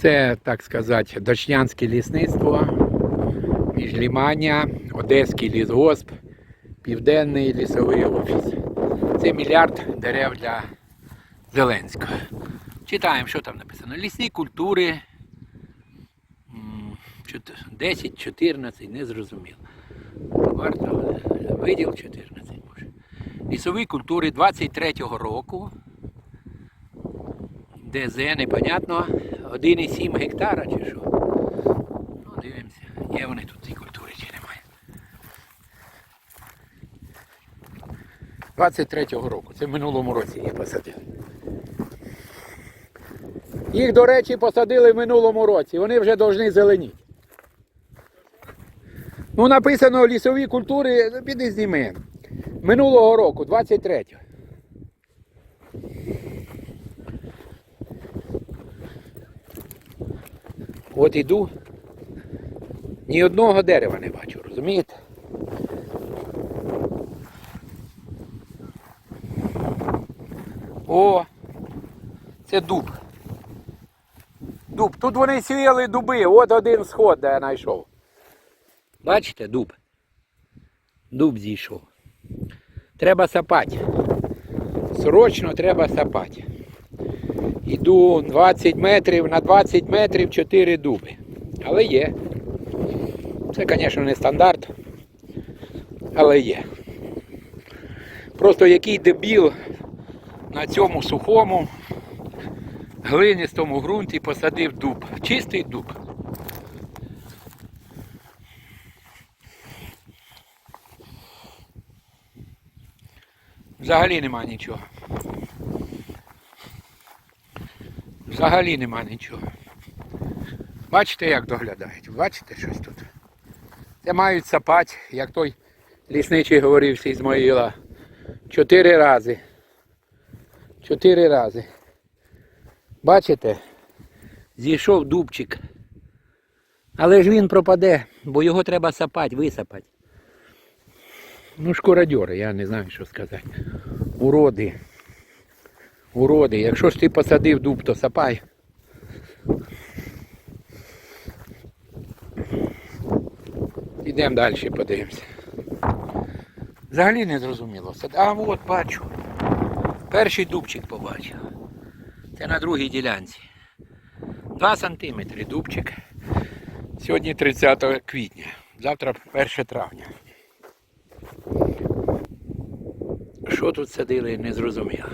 Це, так сказати, дочнянське лісництво, міжлімання, Одеський лісгосп, Південний лісовий офіс. Це мільярд дерев для Зеленського. Читаємо, що там написано. Лісні культури. 10, 14, не зрозуміло. Варто виділ 14 може. Лісові культури 23-го року. ДЗ, непонятно, 1,7 гектара чи що. Ну, дивимося, є вони тут ці культури чи немає. 23-го року, це в минулому році їх посадили. Їх, до речі, посадили в минулому році, вони вже повинні зеленіти. Ну, написано лісові культури, ну, піди зніми. Минулого року, 23-го. От іду, ні одного дерева не бачу, розумієте? О, це дуб. Дуб. Тут вони сіяли дуби, от один сход, де я знайшов. Бачите, дуб? Дуб зійшов. Треба сапати. Срочно треба сапати. Іду 20 метрів на 20 метрів 4 дуби. Але є. Це, звісно, не стандарт. Але є. Просто який дебіл на цьому сухому глинистому ґрунті посадив дуб. Чистий дуб. Взагалі нема нічого. Взагалі нема нічого. Бачите, як доглядають? Бачите щось тут? Це мають сапати, як той лісничий говорив з Ізмаїла. Чотири рази. Чотири рази. Бачите? Зійшов дубчик. Але ж він пропаде, бо його треба сапати, висапати. Ну, шкуродьори, я не знаю, що сказати. Уроди. Уроди. Якщо ж ти посадив дуб, то сапай. Ідемо далі, подивимося. Взагалі не зрозуміло. А от бачу. Перший дубчик побачив. Це на другій ділянці. 2 сантиметри дубчик. Сьогодні 30 квітня. Завтра 1 травня. Що тут садили, не зрозуміло.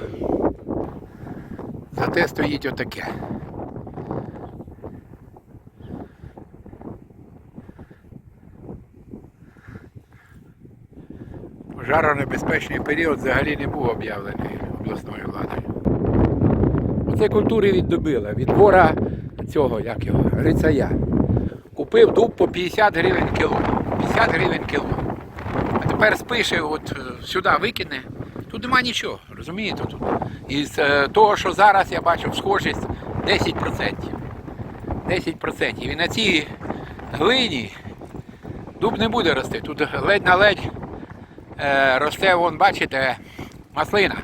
Зате стоїть отаке. Пожаронебезпечний період взагалі не був об'явлений обласною владою. Оце культури віддобила. Від вора цього, як його, рицая. Купив дуб по 50 гривень кіло. 50 гривень кіло. А тепер спише, от е, сюди викине. Тут нема нічого, розумієте? Тут. Із е, того, що зараз я бачу схожість 10%. 10%. І на цій глині дуб не буде рости. Тут ледь на ледь е, росте, вон, бачите, маслина.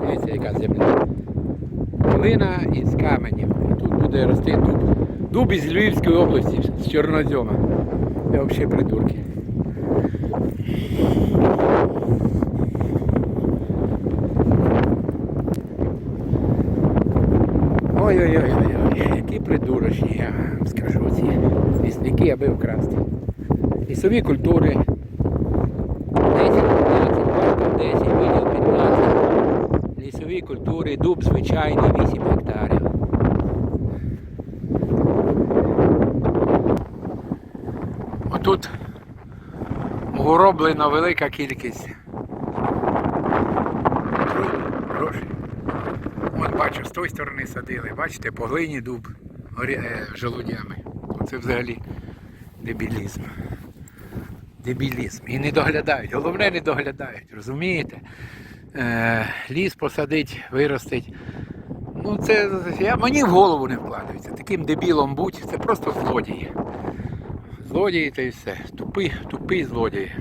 Дивіться, яка земля. Глина із каменів. Тут буде рости дуб. Дуб із Львівської області, з Чорнозьома. Це взагалі придурки. Ой-ой-ой, які придурочні, я вам скажу ці лісники, аби вкрасти. Лісові культури. 10, 15, 10, виділ 15. Лісові культури, дуб звичайний 8 гектарів. Отут уроблена велика кількість грошей. От бачу, з тої сторони садили, бачите, по глині дуб е, желудями. Це взагалі дебілізм. Дебілізм. І не доглядають. Головне не доглядають, розумієте? Е, ліс посадить, виростить. Ну це я, мені в голову не вкладається. Таким дебілом будь, це просто злодії. Злодії та й все. Тупі, тупі злодії.